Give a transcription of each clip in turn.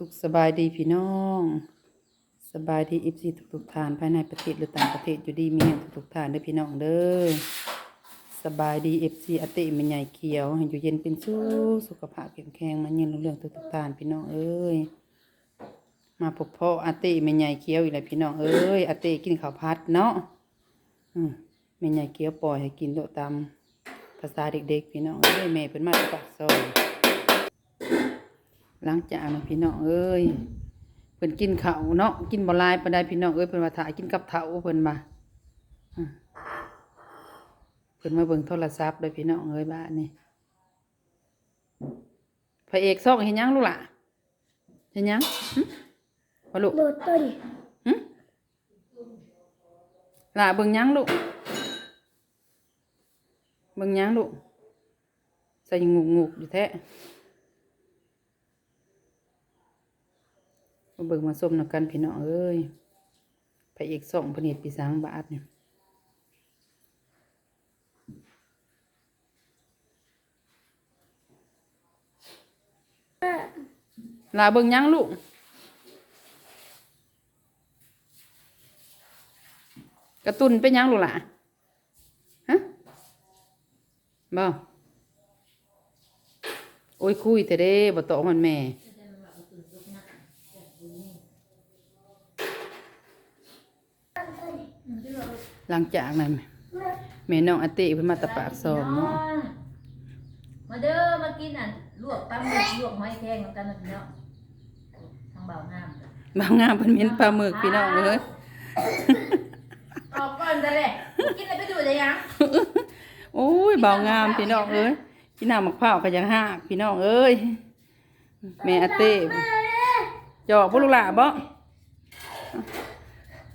สุขสบายดีพี่น้อง สบายดีอิฟซีทุกๆทานภายในประเทศหรือต่างประเทศอยู่ดีมีแห่งทุกๆทานเด้อพี่น้องเด้อสบายดีเอฟซีอติมันใหญ่เขียวให้อยู่เย็นเป็นสู้สุขภาพแข็งแรงมันเยืนเรื่องทุกๆทานพี่น้องเอ้ยมาพบพ่ออาติมันใหญ่เขียวอีกแล้วพี่น้องเอ้ยอาติกินข้าวผัดเนาะอืมแม่ใหญ่เขียวปล่อยให้กินโดดตามภาษาเด็กๆพี่น้องเอ้ยแม่เพิ่นมาจากปากซอย หลังจากนั้นพี่น้องเอ้ยเพิ่นกินข้าวเนาะกินบ่หลายปานใดพี่น้องเอ้ยเพิ่นว่าถ่ายกินกับเฒ่าเพิ่นมาอืมเพิ่นมาเบิ่งโทรศัพท์เด้อพี่น้องเอ้ยบ้านนี่พระเอกซ่องเฮ็ดหยังลูกล่ะเฮ็ดหยังหึว่าลูกโดดต้นหึล่ะเบิ่งหยังลูกเบิ่งหยังลูกใส่งูงูๆอยู่แท้ มาเบิ่งมาส้มนำกันพี่น้องเอ้ยพระเอกส่องผนิตปีสังบาทเนี่ยลาเบิ่งยังลูกกระตุนเป็นหยังลูกล่ะฮะบ่โอ้ยคุยแต่เด้บ่ตอกมันแม่ หลังจากนั้นแม่น้องอาเต้เพิ่นมาตะปากซองเนาะมาเด้อมากินอะลวกปลาหมึกลวกหอยแครงกันนะพี่น้องทางเบาน้ำบางงามเพิ่นเหม็นปลาหมึกพี่น้องเอ้ยออกก่อนจะเลยกินอะไรไปดูได้ยังโอ้ยเบางามพี่น้องเอ้ยกินน้ำมะพร้าวก็ยังหากพี่น้องเอ้ยแม่อาเต้จอกพวกลูกหลานบ่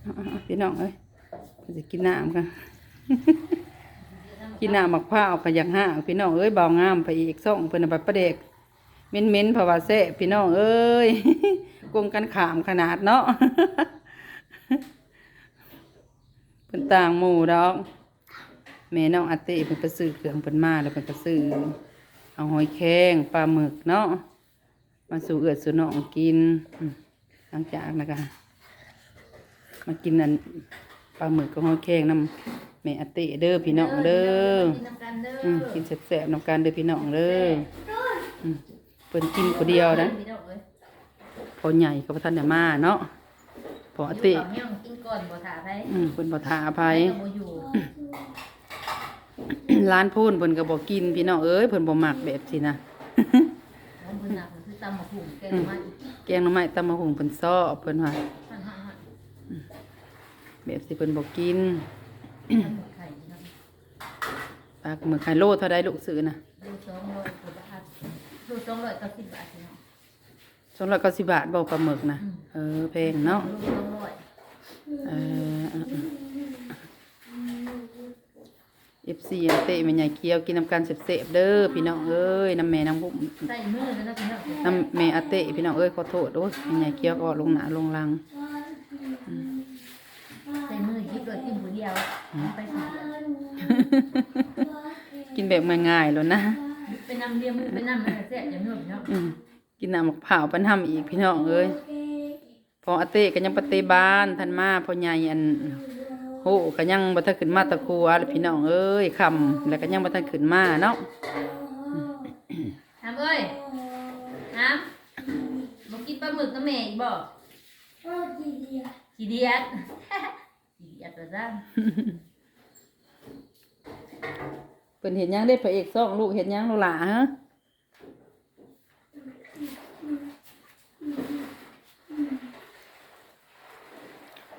เอาๆพี่น้องเอ้ย เพิ่นสิกินน้ำกันกินน้ำมะพร้าก็ยังห้าพี่น้องเอ้ยเบางามไปอีกซ่องเพิ่นน่ะบัดประเด็กเม้นๆเพราว่าแซ่พี่น้องเอ้ยกลมกันขามขนาดเนาะเป็นต่างหมู่ดอกแม่น้องอาเต้เพิ่นไปซื้อเครื่องเพิ่นมาแล้วเพิ่นก็ซื้อเอาหอยแครงปลาหมึกเนาะมาสู่เอือดสู่น้องกินหลังจากนั้นก็มากินอัน ปลาหมึกกับหอยแครงนํแม่อาเต้เด้อพี่น้องเด้อกินน้ำกันเด้ออืมกินแซ่บๆนํกันเด้อพี่น้องเด้ออืมเพิ่นกินคนเดียวนะพี่น้องเอ้ยพอใหญ่ก็บ่ทันได้มาเนาะพออาเต้อยู่กับเมี่ยงกินก่อนบ่ถ่าไปอืมเพิ่นบ่ทาอภัไปยกับบ่อยู่ร้านพูนเพิ่นก็บ่กินพี่น้องเอ้ยเพิ่นบ่มักแบบสินะน้องเพิ่นน่ะเพิ่นคือตำมะหุ่งแกงมาแกงหน่อไม้ตำมะหุงเพิ่นซ้อเพิ่นว่าหั่นหั่นหั่น แบบสิเพิ่นบ่กินตำหมึกไข่พี่น้องปลากหมึกไข่โลเท่าใดลูกซื้อนะดูสองร้อยกว่าบาทดูสองร้อยเก้าสิบบาทพี่น้อง290บาทบ่ปลาหมึกนะเออแพงเนาะดูสองร้อยเออเออเออ FC อันเตะแม่ใหญ่เคี้ยวกินน้ำกันเสพๆเด้อพี่น้องเอ้ยน้ำแม่น้ำบุ้มใส่มือแล้วนะพี่น้องน้ำแม่อาเตะพี่น้องเอ้ยขอโทษโอ้ยแม่ใหญ่เคี้ยวก็ลงหน้าลงหลัง ใส่มือหยิบโดยกินผู้เดียวไปผู้เดียวกินแบบง่ายๆแล้วนะไปนำเรียมือไปนำอะไรแซ่บอย่างนู้นพี่น้องอืมกินน้ำมะพร้าวปันห้ำอีกพี่น้องเอ้ยพออาเต้ก็ยังปฏิบานท่านมาพอใหญ่อันโหก็ยังบ่ทันขึ้นมาตะครัวแล้วพี่น้องเอ้ยคำแล้วก็ยังบ่ทันขึ้นมาเนาะน้ำเอ้ยน้ำบอกกินปลาหมึกกับแม่อีกบ่โอ้ดีดีอะขี้เดียดขี้เดีย ดตัวจ้าเพิ่นเห็นยังได้พระเอกสองลูกเห็นยังลูกหล่ะฮะ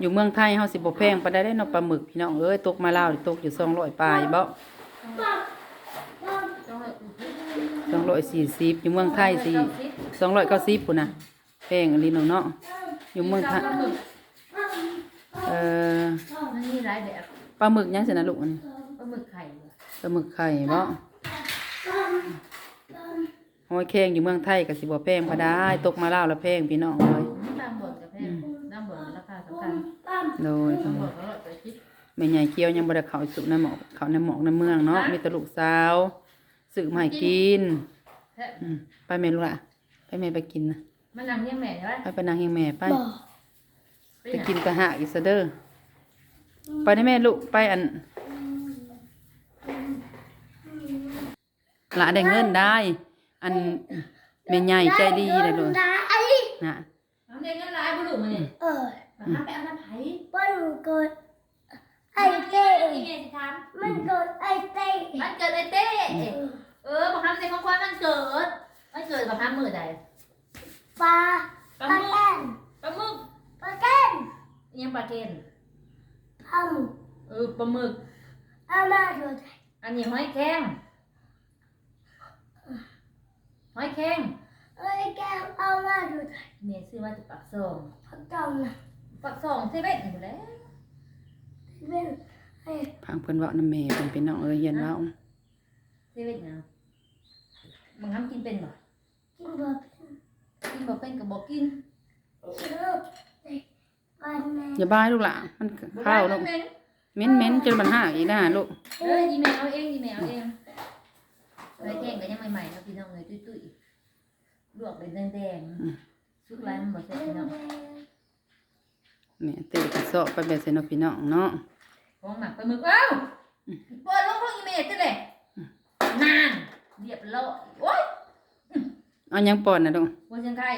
อยู่เมืองไทยเฮาสิบ่แพงปานใดได้เนาะปลาหมึกพี่น้องเอ้ยตกมาลาวนี่ตกอยู่200ปลายบ่ต้องให้240อยู่เมืองไทยสิ290พุ่นน่ะแพงอันนี้เนาะเนาะอยู่เมืองไทย ปลาหมึก เอ่อ มันมีหลายแบบปลาหมึกยังสินะลูกอันนี้ปลาหมึกไข่ปลาหมึกไข่บ่หอยแครงอยู่เมืองไทยก็สิบ่แพงพอได้ตกมาลาวแล้วแพงพี่น้องเอ้ยตามบนกับแพงตามบนราคาสำคัญโดยตามบนอร่อยไปคิดแม่ใหญ่เกียวยังบ่ได้เข้าสู่ในหมอกเข้าในหมอกในเมืองเนาะมีแต่ลูกสาวซื้อมาให้กินแท้อืมไปแม่ลูกล่ะไปแม่ไปกินนะปมันนั่งเลี้ยงแม่ใช่ไหมไปไปนางเฮงแม่ไปบ่ไปไปไหนกินกะหะอีกซะเด้อ ไปได้แม่ลูกไปอันหละได้เงินได้ อันแม่ใหญ่ใจดีเลยลูกได้นะน้ำเด็กก็ร้ายบุรุษมาเนี่ยเออมาทำไปเอาน้ำไผ่มันเกิดไอ้เต้ที่แม่สิทมันเกิดไอ้เต้ำมันเกิดไอ้เต้เออบักทำในของควายมันเกิดมันเกิดบักทำมือใดปลาปลาปลาหมึกแก้นปลาหมึกปลาแก้นยังปลาเกน ทเออปลาหมึกำเอามาดูดอันนี้หอยแครงหอยแครงเอ้ยแก้วเอามาดูดเมียซื้อมาจากปักซองพักจองนะปักซองเซเว่นอยู่แล้วเป็นไอ้พังเพิ่นเว้านำแม่เพิ่นเป็นน้องเอ้ยเฮียนเว้าเซเว่นนะบังคับกินเป็นบ่กินบ่เป็นกินบ่เป็นก็บ่กินกิ อย่าบายลูกหล่ะมันบ่ข้าวได้ลูกมันเหม็นเหม็นๆจนมันหากอีกนะลูกเออดีแมวเอาเองดีแมวเอาเองหอยแครงก็ยังใหม่ๆเนาะพี่น้องเลยตุ้ยๆลวกเป็นแดงๆสุกแล้วมันบ่แซ่บพี่น้องแม่เตะกระสอบไปแบบเซนอพี่น้องเนาะของหมักไปมึกเอ้าเปิดลงท้องอีเมลจังได๋นานเรียบร้อยโอ๊ยเอาหยังปอนน่ะลูกบ่จังไข่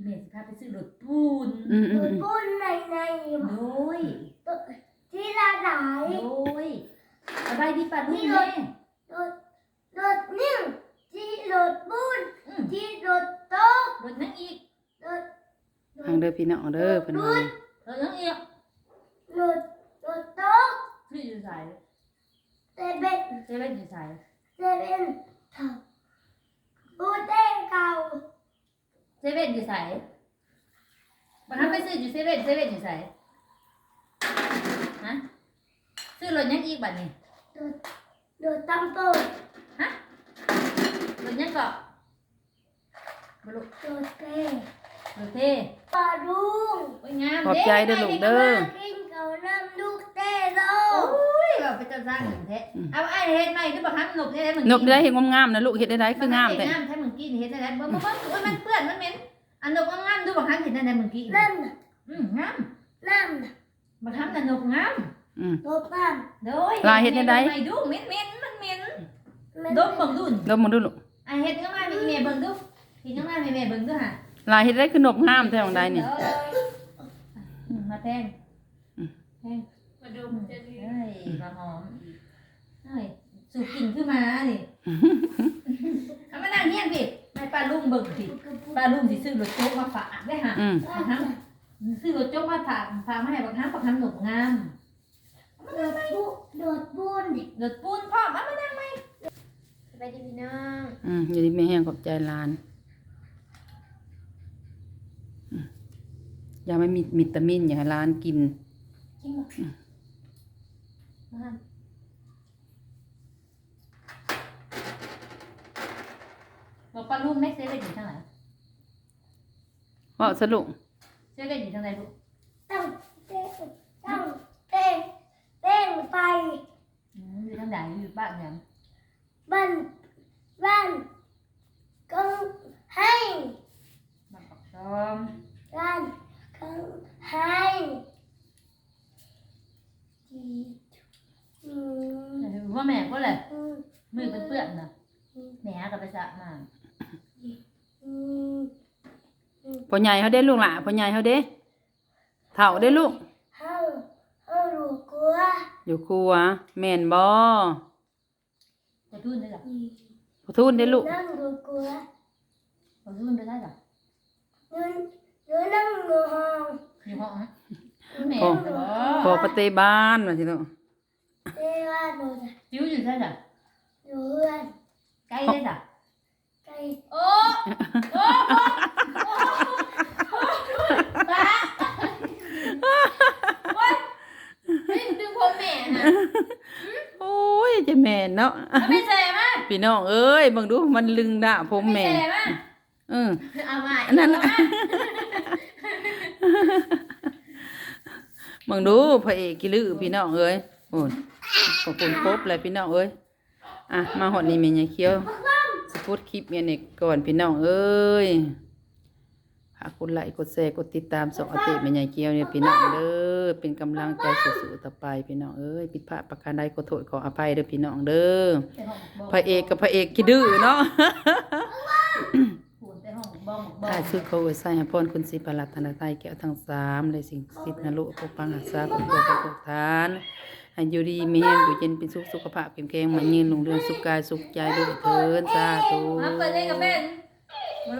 อืมอีเมลสิพาไปซื้อรถปูนอืมอืดูมดปุ้นในในโดยที่ละไหนโดยสบายดีป่ะลูกแม่ดูดดูดนิ่งที่ดูดปุ้นอืมที่ดูดโต๊ะรถนั่งอีกดูดพังเด้อพี่น้องเด้อเพิ่นว่า รถนั่งอีกดูดดูดโต๊ะซื้ออยู่ไสเซเว่นเซเว่นอยู่ไสเซเว่นเท่าบูเต้เก่าเซเว่นอยู่ไสบ่ทำไปซื้ออยู่เซเว่นเซเว่นอยู่ไสฮะซื้อรถยังอีกบัดนี้ดูดดู ดตั้มโต๊ะฮะรถยังเกาะบลุดูดเต้รถเท่ปลาดุงโอ้ยงามขอบใจเด้อลูกเด้อกินเขาน้ำลูกเต้โลโอ้ยแบบไปเจ้าสร้างหนึ่งแท้เอาไอ้เฮ็ดใหม่คือบ่ทำหนกได้ได้มึงนกได้เห็นงามๆนะลูกเฮ็ดได้ไดคืองามแต่งามแท้มึง กินเฮ็ดได้ได้บ่บ่บ่โอ้ยมันเปื้อนมันเหม็นอันนกงามดูบ่ทำเห็นได้ได้มึงกินนั่นน่ะอืมงามนั่นน่ะบ่ทำแต่นกงามอืมลูกน้โดยลายเฮ็ดได้ใดไม่ดูเหม็นเหม็นมันเหม็นำมันดมเบิ่งดูนลบมาดูลูกไอ้เฮ็ดก็มามีแม่เบิ่งดูเฮ็ดก็มาแม่แม่เบิ่งดูห่ะลายเฮ็ดได้คือนกงามแท้ของใดนี่อืมมาแทงอืม แทง มาดมจะดีเฮ้ยมาหอมอีกเฮ้ยสูบกลิ่นขึ้นมาดิเอามานั่งเฮียนพี่นายป้าลุงเบิ่งพี่ ป้าลุงสิซื้อรถโจ๊กมาฝากได้ห่ะอืมบักฮัมซื้อรถโจ๊กมาฝากฝากมาให้บักฮัมบักฮัมหนุกงามโดดปุโดดปุ้นดิรถปูนพร้อมเอามานั่งไหมสบายดีพี่น้องอืมอยู่ดีไม่แห้งขอบใจหลานอืมยาไม่มีวิตามิน อย่าให้หลานกิน กินบ่มาบอกป้าลุงแม่เซเว่นอยู่ทางไหนเว้าซะลูกเซเว่นอยู่ทางไหนลูกตั้งเต้ตั้งเต้เต้งไปอืมอยู่ทางไหนอยู่บ้านยังบ้านบ้านก็ให้บ้านปักซอมบ้านก็ให้ดีอืมว่าแม่ก็เลยอืมมือเป็นเปื้อนนะแม่กับไปสระมา อืม พ่อใหญ่เฮาเด้ลูกหล่ะพ่อใหญ่เฮาเด้เฒ่าเด้ลูกเฮาเฮาลูกกลัวอยู่ครัวแม่นบ่จะทุ่นได้หรออืมพ่อทูนเด้ลูกนั่งลูกกลัวจะทุ่นได้หรอหนูหนูนั่งอยู่ห้องอยู่ห้องแม่พ่อจะบพ่ออกปฏิบ้านว่าสิลูกเต้ว่าหนูจะจิ๋วอยู่ได้หรออยู่เพื่อนใกล้ได้หรอใกล้โอ้โอ้ป้าโอ้ยนี่ดึงผมแม่นะ โอ้ยจะแม่น เนาะไม่ใส่มาพี่น้องเอ้ยเบิ่งดูมันลึงดะผมแม่ใส่มาเออเอามาอันนั้นน่ะเบิ่งดูพระเอกกิลือพี่น้องเอ้ยโอ้ยขอบคุณครบเลยพี่น้องเอ้ยอะมาหอดนี่แม่ยายเขียวสพูดคลิปเนี่ยนี่ก่อนพี่น้องเอ้ยฝากกดไลค์กดแชร์กดติดตามส่งอาติแม่ยายเขียวเนี่ยพี่น้องเด้อ เป็นกำลังใจสู้ๆต่อไปพี่น้องเอ้ยผิดพลาดประการใดขอโทษขออภัยเด้อพี่น้องเด้อแต่ห้องบอกพระเอกกับพระเอกขี้ดื้อเนาะพูดแต่ห้องบอกบอกถ้าซื้อเขาไว้ใส่ให้พรคุณสิปรัตนาไตแก้วทั้งสามเลยสิ่งศักดิ์สิทธิ์นรกปกปังรักษาปกป้องปกทานให้อยู่ดีมีแรงอยู่เย็นเป็นสุขสุขภาพเข้มแข็งมันยืนลงเรืองสุขกายสุขใจด้วยเถินสาธุ